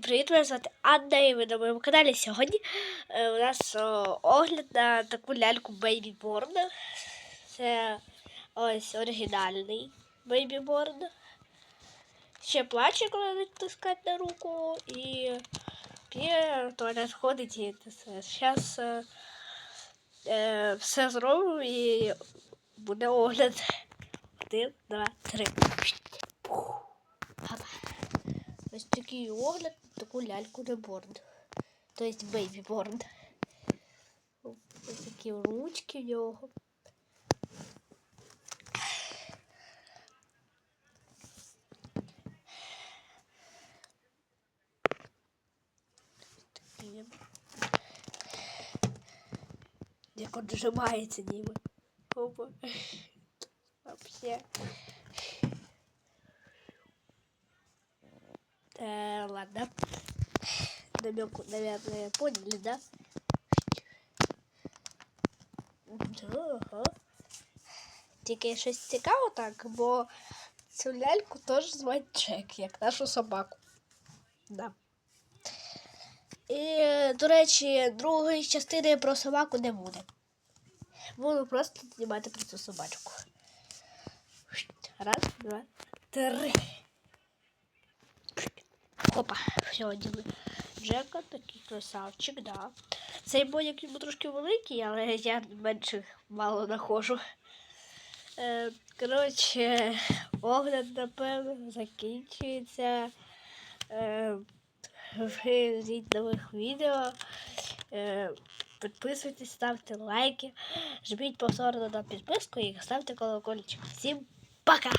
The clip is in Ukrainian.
Привіт, мене звати Анна, і ви на моєму каналі. Сьогодні е, у нас огляд на таку ляльку Baby Born. Це ось оригінальний Baby Born. Ще плаче, коли натискати на руку, і п'є, туалет ходить і все. Зараз е, е, все зроблю і буде огляд. Один, два, три. Ось такий огляд таку ляльку реборн. Тобто бейбі борн. Ось такі ручки в нього. Такі. Як он зжимається ніби. Опа. Вообще. Э, ладно. Намек, наверное, поняли, да? Ага. Тільки щось цікаво так, бо цю ляльку теж звати Джек, як нашу собаку. Да. І, до речі, другої частини про собаку не буде. Буду просто знімати про цю собачку. Раз, два, три. Опа, все, діли. Джека такий красавчик, да. Цей бояк йому трошки великий, але я менше мало нахожу. Е, коротше, огляд, напевно, закінчується. Е, ждіть нових відео. Е, підписуйтесь, ставте лайки, жміть повторно на підписку і ставте колокольчик. Всім пока!